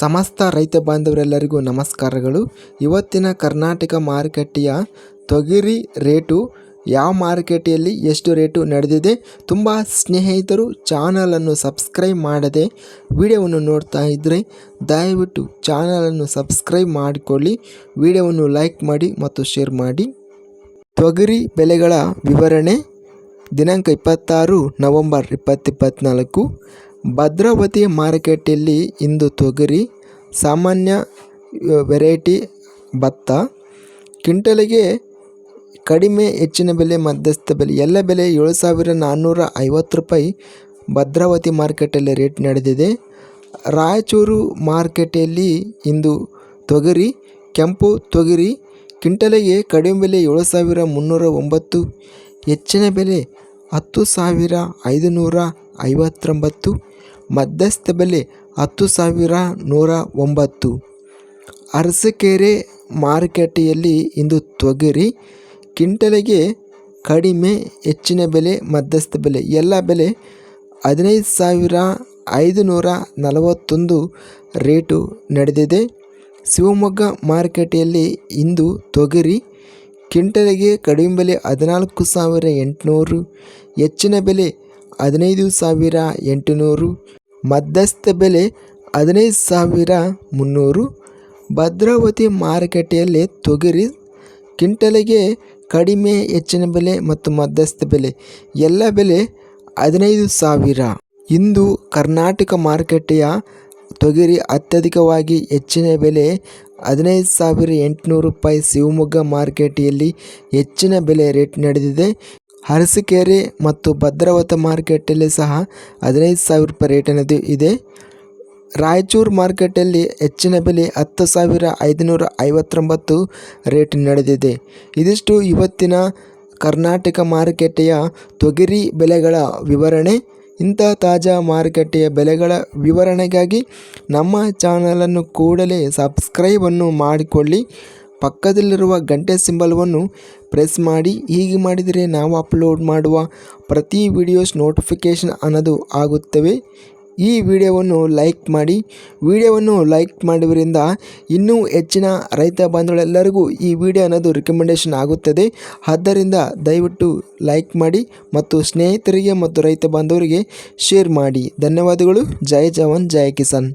ಸಮಸ್ತ ರೈತ ಬಾಂಧವರೆಲ್ಲರಿಗೂ ನಮಸ್ಕಾರಗಳು. ಇವತ್ತಿನ ಕರ್ನಾಟಕ ಮಾರುಕಟ್ಟೆಯ ತೊಗರಿ ರೇಟು, ಯಾವ ಮಾರುಕಟ್ಟೆಯಲ್ಲಿ ಎಷ್ಟು ರೇಟು ನಡೆದಿದೆ ತುಂಬ ಸ್ನೇಹಿತರು ಚಾನಲನ್ನು ಸಬ್ಸ್ಕ್ರೈಬ್ ಮಾಡದೆ ವಿಡಿಯೋವನ್ನು ನೋಡ್ತಾ ಇದ್ದರೆ ದಯವಿಟ್ಟು ಚಾನಲನ್ನು ಸಬ್ಸ್ಕ್ರೈಬ್ ಮಾಡಿಕೊಳ್ಳಿ, ವಿಡಿಯೋವನ್ನು ಲೈಕ್ ಮಾಡಿ ಮತ್ತು ಶೇರ್ ಮಾಡಿ. ತೊಗರಿ ಬೆಲೆಗಳ ವಿವರಣೆ, ದಿನಾಂಕ ಇಪ್ಪತ್ತಾರು ನವಂಬರ್ ಇಪ್ಪತ್ತಿಪ್ಪತ್ನಾಲ್ಕು ಭದ್ರಾವತಿ ಮಾರುಕಟ್ಟೆಯಲ್ಲಿ ಇಂದು ತೊಗರಿ, ಸಾಮಾನ್ಯ ವೆರೈಟಿ ಭತ್ತ, ಕ್ವಿಂಟಲಿಗೆ ಕಡಿಮೆ ಹೆಚ್ಚಿನ ಬೆಲೆ, ಮಧ್ಯಸ್ಥ ಬೆಲೆ, ಎಲ್ಲ ಬೆಲೆ ಏಳು ಸಾವಿರ ನಾನ್ನೂರ ಐವತ್ತು ರೂಪಾಯಿ ಭದ್ರಾವತಿ ಮಾರ್ಕೆಟಲ್ಲಿ ರೇಟ್ ನಡೆದಿದೆ. ರಾಯಚೂರು ಮಾರ್ಕೆಟಲ್ಲಿ ಇಂದು ತೊಗರಿ, ಕೆಂಪು ತೊಗರಿ, ಕ್ವಿಂಟಲಿಗೆ ಕಡಿಮೆ ಬೆಲೆ ಏಳು ಸಾವಿರ ಮುನ್ನೂರ ಒಂಬತ್ತು ಹೆಚ್ಚಿನ ಬೆಲೆ ಹತ್ತು ಸಾವಿರ ಐದುನೂರ ಐವತ್ತೊಂಬತ್ತು, ಮಧ್ಯಸ್ಥ ಬೆಲೆ ಹತ್ತು ಸಾವಿರ ನೂರ ಒಂಬತ್ತು. ಅರಸಕೆರೆ ಮಾರುಕಟ್ಟೆಯಲ್ಲಿ ಇಂದು ತೊಗರಿ ಕ್ವಿಂಟಲಿಗೆ ಕಡಿಮೆ ಹೆಚ್ಚಿನ ಬೆಲೆ, ಮಧ್ಯಸ್ಥ ಬೆಲೆ, ಎಲ್ಲ ಬೆಲೆ ಹದಿನೈದು ಸಾವಿರ ಐದು ನೂರ ನಲವತ್ತೊಂದು ರೇಟು ನಡೆದಿದೆ. ಶಿವಮೊಗ್ಗ ಮಾರುಕಟ್ಟೆಯಲ್ಲಿ ಇಂದು ತೊಗರಿ ಕ್ವಿಂಟಲಿಗೆ ಕಡಿಮೆ ಬೆಲೆ ಹದಿನಾಲ್ಕು ಸಾವಿರ ಎಂಟುನೂರು, ಹೆಚ್ಚಿನ ಬೆಲೆ ಹದಿನೈದು ಸಾವಿರ ಎಂಟುನೂರು, ಮಧ್ಯಸ್ಥ ಬೆಲೆ ಹದಿನೈದು ಸಾವಿರ ಮುನ್ನೂರು. ಭದ್ರಾವತಿ ಮಾರುಕಟ್ಟೆಯಲ್ಲಿ ತೊಗರಿ ಕ್ವಿಂಟಲಿಗೆ ಕಡಿಮೆ, ಹೆಚ್ಚಿನ ಬೆಲೆ ಮತ್ತು ಮಧ್ಯಸ್ಥ ಬೆಲೆ, ಎಲ್ಲ ಬೆಲೆ ಹದಿನೈದು ಸಾವಿರ. ಇಂದು ಕರ್ನಾಟಕ ಮಾರುಕಟ್ಟೆಯ ತೊಗರಿ ಅತ್ಯಧಿಕವಾಗಿ ಹೆಚ್ಚಿನ ಬೆಲೆ ಹದಿನೈದು ಸಾವಿರ ಎಂಟುನೂರು ರೂಪಾಯಿ. ಶಿವಮೊಗ್ಗ ಮಾರುಕಟ್ಟೆಯಲ್ಲಿ ಹೆಚ್ಚಿನ ಬೆಲೆ ರೇಟ್ ನಡೆದಿದೆ. ಅರಸೀಕೆರೆ ಮತ್ತು ಭದ್ರಾವತಿ ಮಾರ್ಕೆಟಲ್ಲಿ ಸಹ ಹದಿನೈದು ಸಾವಿರ ರೂಪಾಯಿ ರೇಟಿನದು ಇದೆ. ರಾಯಚೂರು ಮಾರ್ಕೆಟಲ್ಲಿ ಹೆಚ್ಚಿನ ಬೆಲೆ ಹತ್ತು ಸಾವಿರ ಐದುನೂರ ಐವತ್ತೊಂಬತ್ತು ರೇಟ್ ನಡೆದಿದೆ. ಇದಿಷ್ಟು ಇವತ್ತಿನ ಕರ್ನಾಟಕ ಮಾರುಕಟ್ಟೆಯ ತೊಗರಿ ಬೆಲೆಗಳ ವಿವರಣೆ. ಇಂಥ ತಾಜಾ ಮಾರುಕಟ್ಟೆಯ ಬೆಲೆಗಳ ವಿವರಣೆಗಾಗಿ ನಮ್ಮ ಚಾನಲನ್ನು ಕೂಡಲೇ ಸಬ್ಸ್ಕ್ರೈಬನ್ನು ಮಾಡಿಕೊಳ್ಳಿ. ಪಕ್ಕದಲ್ಲಿರುವ ಗಂಟೆ ಸಿಂಬಲ್ವನ್ನು ಪ್ರೆಸ್ ಮಾಡಿ, ಹೀಗೆ ಮಾಡಿದರೆ ನಾವು ಅಪ್ಲೋಡ್ ಮಾಡುವ ಪ್ರತಿ ವಿಡಿಯೋಸ್ ನೋಟಿಫಿಕೇಷನ್ ಅನ್ನೋದು ಆಗುತ್ತವೆ. ಈ ವಿಡಿಯೋವನ್ನು ಲೈಕ್ ಮಾಡಿ, ವಿಡಿಯೋವನ್ನು ಲೈಕ್ ಮಾಡುವುದರಿಂದ ಇನ್ನೂ ಹೆಚ್ಚಿನ ರೈತ ಬಾಂಧವರೆಲ್ಲರಿಗೂ ಈ ವಿಡಿಯೋ ಅನ್ನೋದು ರಿಕಮೆಂಡೇಷನ್ ಆಗುತ್ತದೆ. ಆದ್ದರಿಂದ ದಯವಿಟ್ಟು ಲೈಕ್ ಮಾಡಿ ಮತ್ತು ಸ್ನೇಹಿತರಿಗೆ ಮತ್ತು ರೈತ ಬಾಂಧವರಿಗೆ ಶೇರ್ ಮಾಡಿ. ಧನ್ಯವಾದಗಳು. ಜೈ ಜವಾನ್, ಜೈ ಕಿಸಾನ್.